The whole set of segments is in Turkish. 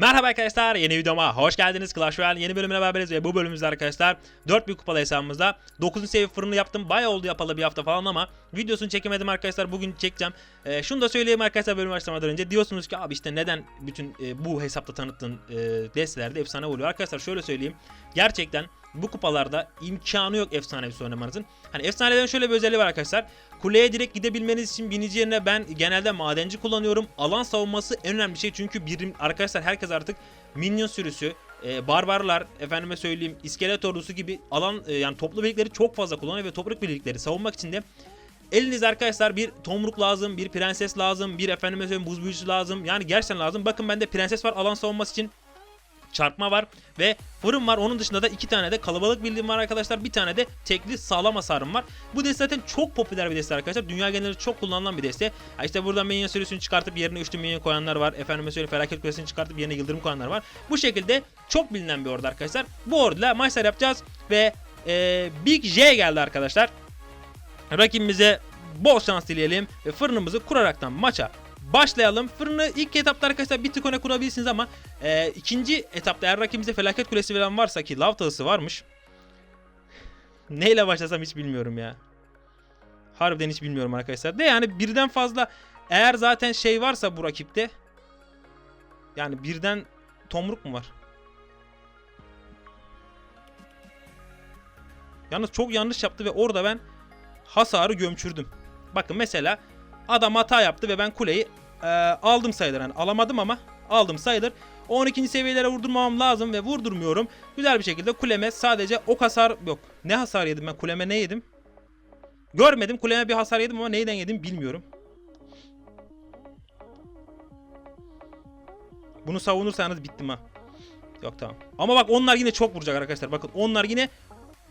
Merhaba arkadaşlar yeni videoma hoş geldiniz Clash Royale yeni bölümüne beraberiz ve bu bölümümüzde arkadaşlar 4000 kupalı hesabımızda 9. seviye fırını yaptım bayağı oldu yapalı bir hafta falan ama videosunu çekemedim arkadaşlar bugün çekeceğim Ee, şunu da söyleyeyim arkadaşlar bölüm başlamadan önce diyorsunuz ki abi işte neden bütün e, bu hesapta tanıttığın e, destelerde efsane oluyor arkadaşlar şöyle söyleyeyim gerçekten bu kupalarda imkanı yok efsanevi oynamanızın. Hani efsanelerin şöyle bir özelliği var arkadaşlar. Kuleye direkt gidebilmeniz için binici yerine ben genelde madenci kullanıyorum. Alan savunması en önemli şey çünkü birim arkadaşlar herkes artık minyon sürüsü, e, barbarlar, efendime söyleyeyim iskelet ordusu gibi alan e, yani toplu birlikleri çok fazla kullanıyor ve toprak birlikleri savunmak için de Eliniz arkadaşlar bir tomruk lazım, bir prenses lazım, bir efendime söyleyeyim buz büyücüsü lazım. Yani gerçekten lazım. Bakın bende prenses var alan savunması için çarpma var ve fırın var. Onun dışında da iki tane de kalabalık bildiğim var arkadaşlar. Bir tane de tekli sağlam hasarım var. Bu deste zaten çok popüler bir deste arkadaşlar. Dünya genelinde çok kullanılan bir deste. İşte burada minyon sürüsünü çıkartıp yerine üçlü minyon koyanlar var. Efendime söyleyeyim felaket kulesini çıkartıp yerine yıldırım koyanlar var. Bu şekilde çok bilinen bir ordu arkadaşlar. Bu orduyla maçlar yapacağız ve e, Big J geldi arkadaşlar. Rakibimize bol şans dileyelim ve fırınımızı kuraraktan maça başlayalım. Fırını ilk etapta arkadaşlar bir tık öne kurabilirsiniz ama e, ikinci etapta eğer rakibimizde felaket kulesi falan varsa ki lav tahısı varmış. Neyle başlasam hiç bilmiyorum ya. Harbiden hiç bilmiyorum arkadaşlar. De yani birden fazla eğer zaten şey varsa bu rakipte yani birden tomruk mu var? Yalnız çok yanlış yaptı ve orada ben hasarı gömçürdüm. Bakın mesela adam hata yaptı ve ben kuleyi e, aldım sayılır. Yani alamadım ama aldım sayılır. 12. seviyelere vurdurmam lazım ve vurdurmuyorum. Güzel bir şekilde kuleme sadece ok hasar yok. Ne hasar yedim ben kuleme ne yedim? Görmedim kuleme bir hasar yedim ama neyden yedim bilmiyorum. Bunu savunursanız bittim ha. Yok tamam. Ama bak onlar yine çok vuracak arkadaşlar. Bakın onlar yine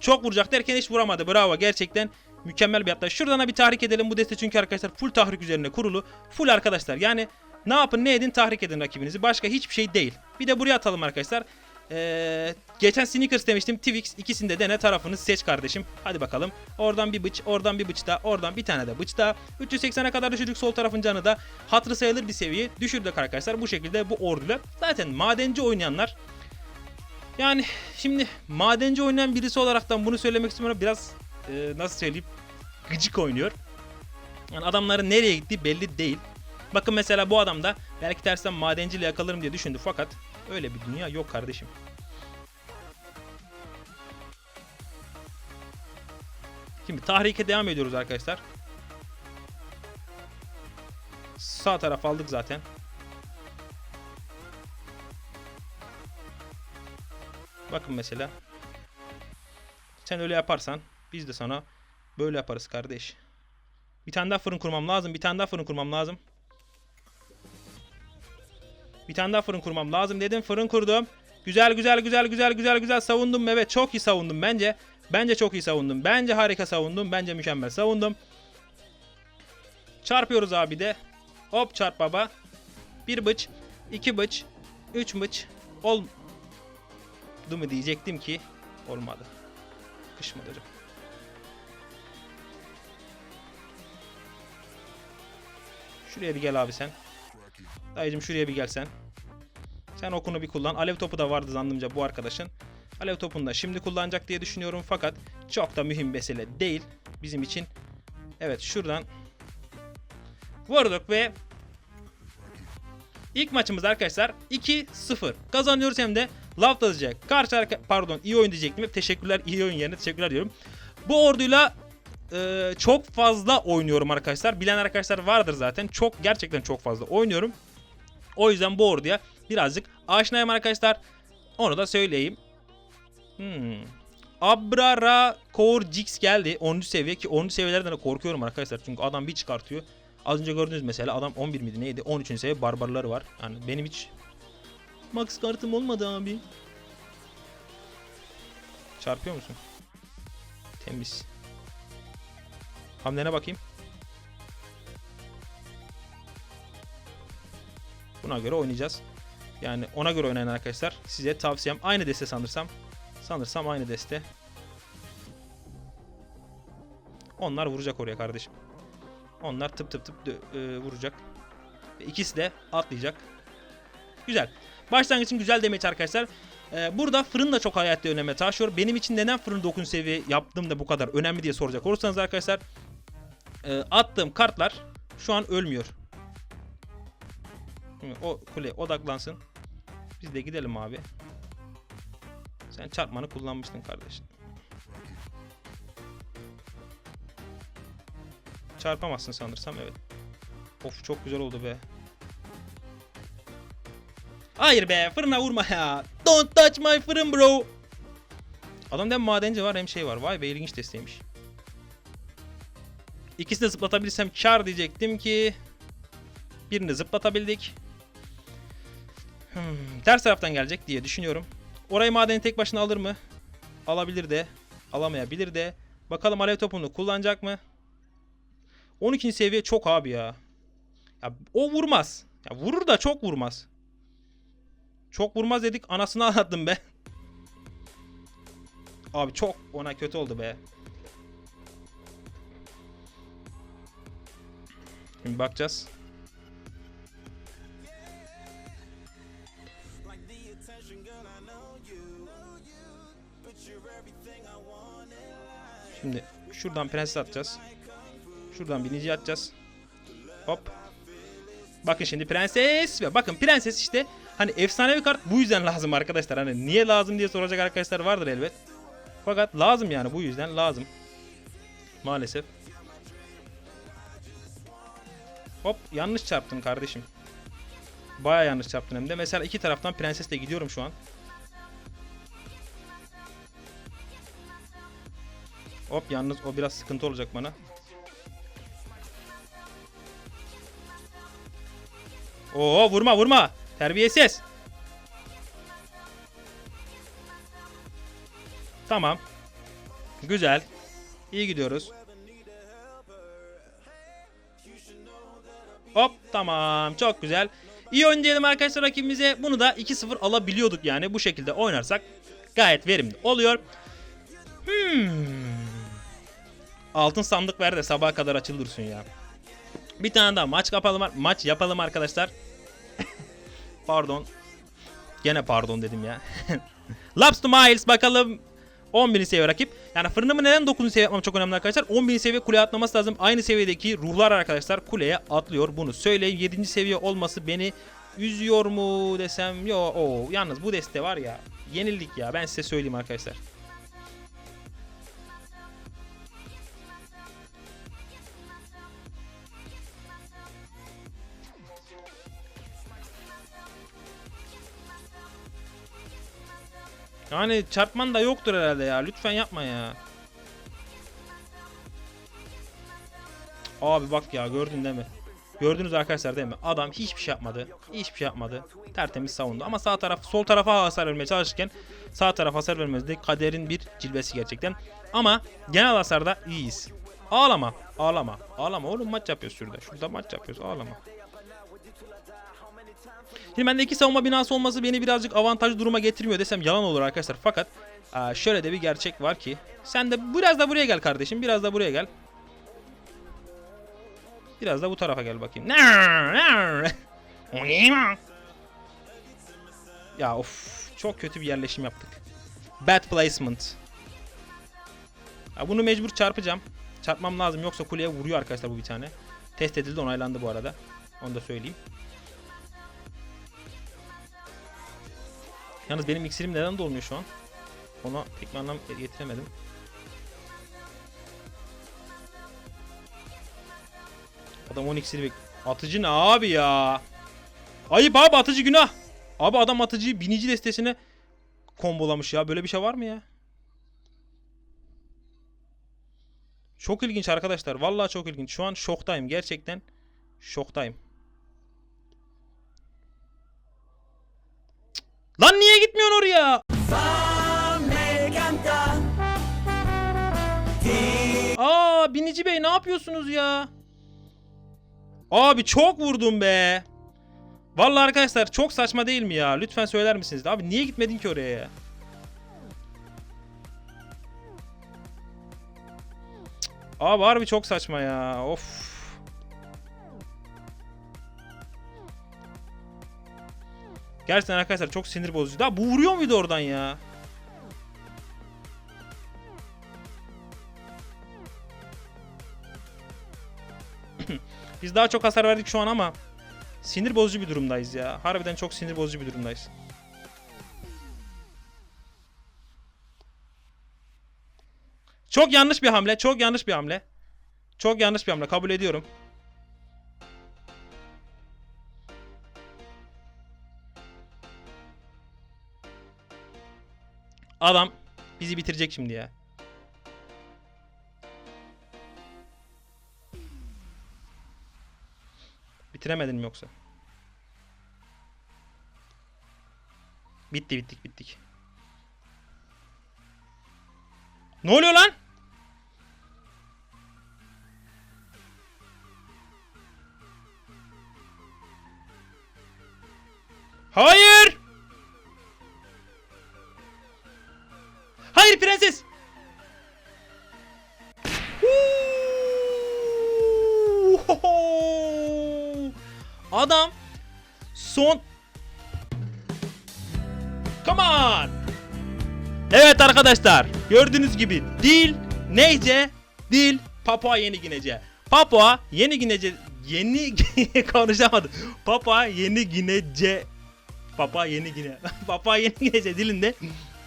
çok vuracak derken hiç vuramadı. Bravo gerçekten mükemmel bir hatta. Şuradan da bir tahrik edelim bu deste çünkü arkadaşlar full tahrik üzerine kurulu. Full arkadaşlar yani ne yapın ne edin tahrik edin rakibinizi. Başka hiçbir şey değil. Bir de buraya atalım arkadaşlar. Ee, geçen Sneakers demiştim. Twix ikisinde dene tarafını seç kardeşim. Hadi bakalım. Oradan bir bıç, oradan bir bıç daha, oradan bir tane de bıç daha. 380'e kadar düşürdük sol tarafın canı da. Hatırı sayılır bir seviye düşürdük arkadaşlar. Bu şekilde bu orduyla. Zaten madenci oynayanlar yani şimdi madenci oynayan birisi olaraktan bunu söylemek istiyorum biraz e, nasıl söyleyeyim gıcık oynuyor. Yani adamların nereye gittiği belli değil. Bakın mesela bu adam da belki tersten madenciyle yakalarım diye düşündü fakat öyle bir dünya yok kardeşim. Şimdi tahrike devam ediyoruz arkadaşlar. Sağ taraf aldık zaten. Bakın mesela. Sen öyle yaparsan biz de sana böyle yaparız kardeş. Bir tane daha fırın kurmam lazım. Bir tane daha fırın kurmam lazım. Bir tane daha fırın kurmam lazım dedim. Fırın kurdum. Güzel güzel güzel güzel güzel güzel savundum. Evet çok iyi savundum bence. Bence çok iyi savundum. Bence harika savundum. Bence mükemmel savundum. Çarpıyoruz abi de. Hop çarp baba. Bir bıç. iki bıç. Üç bıç. Ol mu diyecektim ki olmadı. Kışmadı hocam. Şuraya bir gel abi sen. Dayıcım şuraya bir gel sen. Sen okunu bir kullan. Alev topu da vardı zannımca bu arkadaşın. Alev topunu da şimdi kullanacak diye düşünüyorum fakat çok da mühim mesele değil bizim için. Evet şuradan vurduk ve ilk maçımız arkadaşlar 2-0 kazanıyoruz hem de Laf diyecek. Karşı arka pardon iyi oyun diyecektim. Hep teşekkürler iyi oyun yerine teşekkürler diyorum. Bu orduyla e, çok fazla oynuyorum arkadaşlar. Bilen arkadaşlar vardır zaten. Çok gerçekten çok fazla oynuyorum. O yüzden bu orduya birazcık aşinayım arkadaşlar. Onu da söyleyeyim. Hmm. Abrara Core Jix geldi. 10. seviye ki 10. seviyelerden de korkuyorum arkadaşlar. Çünkü adam bir çıkartıyor. Az önce gördünüz mesela adam 11 miydi neydi? 13. seviye barbarları var. Yani benim hiç Max kartım olmadı abi. Çarpıyor musun? Temiz. Hamlene bakayım. Buna göre oynayacağız. Yani ona göre oynayın arkadaşlar. Size tavsiyem aynı deste sanırsam. Sanırsam aynı deste. Onlar vuracak oraya kardeşim. Onlar tıp tıp tıp e, vuracak. İkisi de atlayacak. Güzel. Başlangıç için güzel demeç arkadaşlar. Ee, burada fırın da çok hayatta öneme taşıyor. Benim için neden fırın 9. seviye yaptım da bu kadar önemli diye soracak olursanız arkadaşlar. E, attığım kartlar şu an ölmüyor. O kule odaklansın. Biz de gidelim abi. Sen çarpmanı kullanmıştın kardeşim. Çarpamazsın sanırsam evet. Of çok güzel oldu be. Hayır be fırına vurma ya. Don't touch my fırın bro. Adamda hem madenci var hem şey var. Vay be ilginç desteğiymiş. İkisini de zıplatabilirsem kar diyecektim ki. Birini zıplatabildik. Hmm, ters taraftan gelecek diye düşünüyorum. Orayı madeni tek başına alır mı? Alabilir de. Alamayabilir de. Bakalım alev topunu kullanacak mı? 12. seviye çok abi ya. Ya o vurmaz. Ya vurur da çok vurmaz. Çok vurmaz dedik anasını ağlattım be. Abi çok ona kötü oldu be. Şimdi bakacağız. Şimdi şuradan prenses atacağız. Şuradan binici atacağız. Hop. Bakın şimdi prenses ve bakın prenses işte hani efsanevi kart bu yüzden lazım arkadaşlar. Hani niye lazım diye soracak arkadaşlar vardır elbet. Fakat lazım yani bu yüzden lazım. Maalesef. Hop yanlış çarptın kardeşim. Baya yanlış çarptın hem de. Mesela iki taraftan prensesle gidiyorum şu an. Hop yalnız o biraz sıkıntı olacak bana. Oo vurma vurma. Terbiyesiz. Tamam. Güzel. İyi gidiyoruz. Hop tamam çok güzel. İyi oynayalım arkadaşlar rakibimize. Bunu da 2-0 alabiliyorduk yani bu şekilde oynarsak gayet verimli oluyor. Hmm. Altın sandık ver de sabaha kadar açıldırsın ya. Bir tane daha maç yapalım maç yapalım arkadaşlar. pardon. Gene pardon dedim ya. Laps to Miles bakalım 10.000 seviye rakip. Yani fırınımı neden 9. seviye yapmam çok önemli arkadaşlar. 10.000 seviye kuleye atlaması lazım. Aynı seviyedeki ruhlar arkadaşlar kuleye atlıyor. Bunu söyleyeyim. 7. seviye olması beni üzüyor mu desem. Yo o yalnız bu deste var ya. Yenildik ya ben size söyleyeyim arkadaşlar. Yani çarpman da yoktur herhalde ya. Lütfen yapma ya. Abi bak ya gördün değil mi? Gördünüz arkadaşlar değil mi? Adam hiçbir şey yapmadı. Hiçbir şey yapmadı. Tertemiz savundu. Ama sağ taraf, sol tarafa hasar vermeye çalışırken sağ tarafa hasar vermezdi. Kaderin bir cilvesi gerçekten. Ama genel hasarda iyiyiz. Ağlama. Ağlama. Ağlama oğlum maç yapıyoruz şurada. Şurada maç yapıyoruz. Ağlama. Şimdi bende iki savunma binası olması beni birazcık avantajlı duruma getirmiyor desem yalan olur arkadaşlar. Fakat şöyle de bir gerçek var ki. Sen de biraz da buraya gel kardeşim. Biraz da buraya gel. Biraz da bu tarafa gel bakayım. ya of çok kötü bir yerleşim yaptık. Bad placement. Ya bunu mecbur çarpacağım. Çarpmam lazım yoksa kuleye vuruyor arkadaşlar bu bir tane. Test edildi onaylandı bu arada. Onu da söyleyeyim. Yalnız benim iksirim neden dolmuyor şu an? Ona pek bir anlam getiremedim. Adam 10 iksiri. Atıcı ne abi ya? Ayıp abi atıcı günah. Abi adam atıcıyı binici destesine kombolamış ya. Böyle bir şey var mı ya? Çok ilginç arkadaşlar. Vallahi çok ilginç. Şu an şoktayım. Gerçekten şoktayım. Lan niye gitmiyorsun oraya? Aa binici bey ne yapıyorsunuz ya? Abi çok vurdum be. Vallahi arkadaşlar çok saçma değil mi ya? Lütfen söyler misiniz? Abi niye gitmedin ki oraya ya? Abi harbi çok saçma ya. Of. Gerçekten arkadaşlar çok sinir bozucu. Daha bu vuruyor muydu oradan ya? Biz daha çok hasar verdik şu an ama sinir bozucu bir durumdayız ya. Harbiden çok sinir bozucu bir durumdayız. Çok yanlış bir hamle. Çok yanlış bir hamle. Çok yanlış bir hamle. Kabul ediyorum. Adam bizi bitirecek şimdi ya. Bitiremedin mi yoksa? Bitti bittik bittik. Ne oluyor lan? On! Evet arkadaşlar gördüğünüz gibi dil neyce? Dil Papua Yeni Ginece. Papua Yeni Ginece yeni konuşamadım. Papua Yeni Ginece Papua Yeni Gine. Papua Yeni Ginece dilinde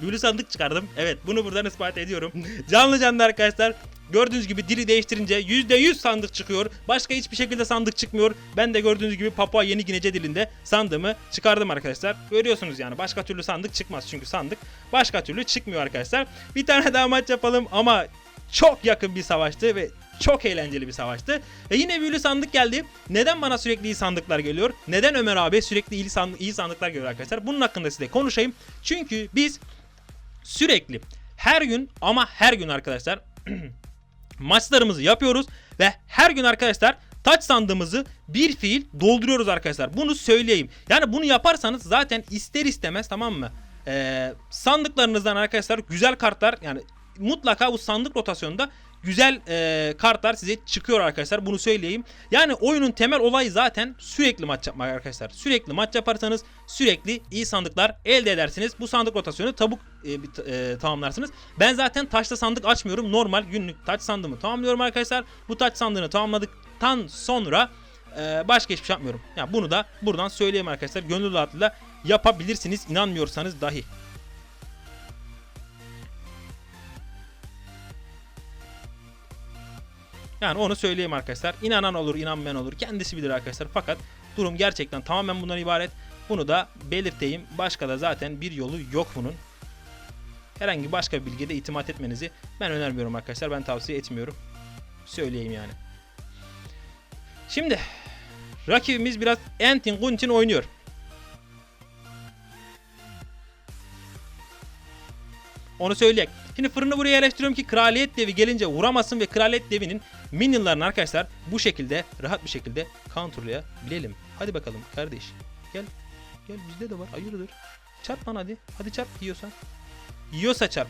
büyülü sandık çıkardım. Evet bunu buradan ispat ediyorum. Canlı canlı arkadaşlar Gördüğünüz gibi dili değiştirince %100 sandık çıkıyor. Başka hiçbir şekilde sandık çıkmıyor. Ben de gördüğünüz gibi Papua Yeni Ginece dilinde sandığımı çıkardım arkadaşlar. Görüyorsunuz yani başka türlü sandık çıkmaz. Çünkü sandık başka türlü çıkmıyor arkadaşlar. Bir tane daha maç yapalım ama çok yakın bir savaştı ve çok eğlenceli bir savaştı. Ve yine büyülü sandık geldi. Neden bana sürekli iyi sandıklar geliyor? Neden Ömer abi sürekli iyi, sandık, iyi sandıklar geliyor arkadaşlar? Bunun hakkında size konuşayım. Çünkü biz sürekli her gün ama her gün arkadaşlar maçlarımızı yapıyoruz ve her gün arkadaşlar taç sandığımızı bir fiil dolduruyoruz arkadaşlar. Bunu söyleyeyim. Yani bunu yaparsanız zaten ister istemez tamam mı? Ee, sandıklarınızdan arkadaşlar güzel kartlar yani mutlaka bu sandık rotasyonunda güzel e, kartlar size çıkıyor arkadaşlar. Bunu söyleyeyim. Yani oyunun temel olayı zaten sürekli maç yapmak arkadaşlar. Sürekli maç yaparsanız sürekli iyi sandıklar elde edersiniz. Bu sandık rotasyonu tabuk e, e, tamamlarsınız. Ben zaten taşta sandık açmıyorum. Normal günlük taç sandığımı tamamlıyorum arkadaşlar. Bu taç sandığını tamamladıktan sonra e, başka hiçbir şey yapmıyorum. Yani bunu da buradan söyleyeyim arkadaşlar. Gönül rahatlığıyla yapabilirsiniz. inanmıyorsanız dahi. Yani onu söyleyeyim arkadaşlar. İnanan olur, inanmayan olur. Kendisi bilir arkadaşlar. Fakat durum gerçekten tamamen bundan ibaret. Bunu da belirteyim. Başka da zaten bir yolu yok bunun. Herhangi başka bir bilgiye de itimat etmenizi ben önermiyorum arkadaşlar. Ben tavsiye etmiyorum. Söyleyeyim yani. Şimdi rakibimiz biraz Entin Guntin oynuyor. Onu söyleyek. Şimdi fırını buraya yerleştiriyorum ki kraliyet devi gelince vuramasın ve kraliyet devinin minionlarını arkadaşlar bu şekilde rahat bir şekilde counterlayabilelim. Hadi bakalım kardeş. Gel. Gel bizde de var. Hayırdır? Çarp lan hadi. Hadi çarp yiyorsan. Yiyorsa çarp.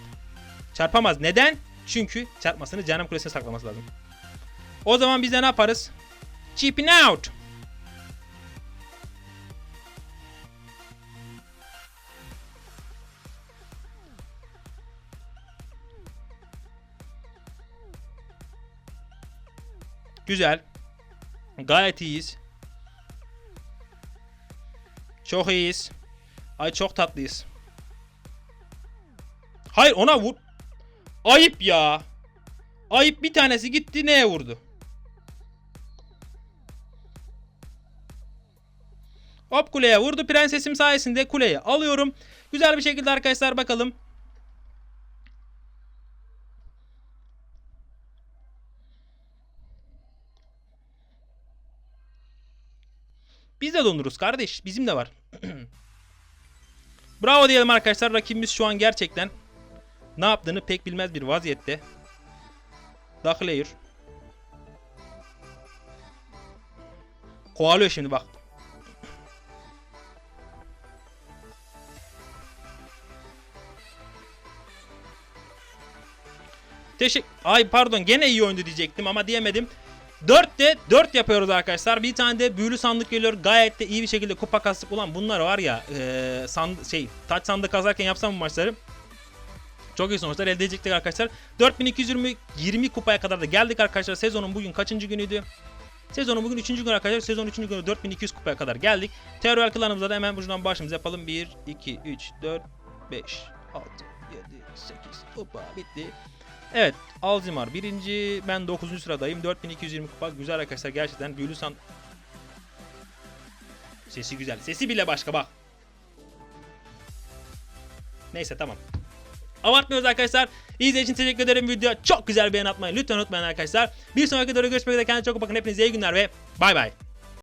Çarpamaz. Neden? Çünkü çarpmasını cehennem kulesine saklaması lazım. O zaman biz de ne yaparız? Cheaping out. Güzel. Gayet iyiyiz. Çok iyiyiz. Ay çok tatlıyız. Hayır ona vur. Ayıp ya. Ayıp bir tanesi gitti neye vurdu? Hop kuleye vurdu. Prensesim sayesinde kuleyi alıyorum. Güzel bir şekilde arkadaşlar bakalım. De donuruz kardeş. Bizim de var. Bravo diyelim arkadaşlar. Rakibimiz şu an gerçekten ne yaptığını pek bilmez bir vaziyette. Ducklayer. Kovalıyor şimdi bak. Teşekkür... Ay pardon gene iyi oyundu diyecektim ama diyemedim. 4'te 4 yapıyoruz arkadaşlar. Bir tane de büyülü sandık geliyor. Gayet de iyi bir şekilde kupa kastık. Ulan bunlar var ya e, sand şey taç sandık kazarken yapsam bu maçları. Çok iyi sonuçlar elde edecektik arkadaşlar. 4220 20 kupaya kadar da geldik arkadaşlar. Sezonun bugün kaçıncı günüydü? Sezonun bugün 3. gün arkadaşlar. Sezon 3. günü 4200 kupaya kadar geldik. Terör klanımıza da hemen buradan başımıza yapalım. 1, 2, 3, 4, 5, 6, 7, 8. Hoppa bitti. Evet Alzimar birinci. Ben 9. sıradayım. 4220 kupa. Güzel arkadaşlar gerçekten. Büyülü. Sesi güzel. Sesi bile başka bak. Neyse tamam. Abartmıyoruz arkadaşlar. İzlediğiniz için teşekkür ederim. Video çok güzel beğen atmayı lütfen unutmayın arkadaşlar. Bir sonraki videoda görüşmek üzere. Kendinize çok bakın. Hepinize iyi günler ve bay bay.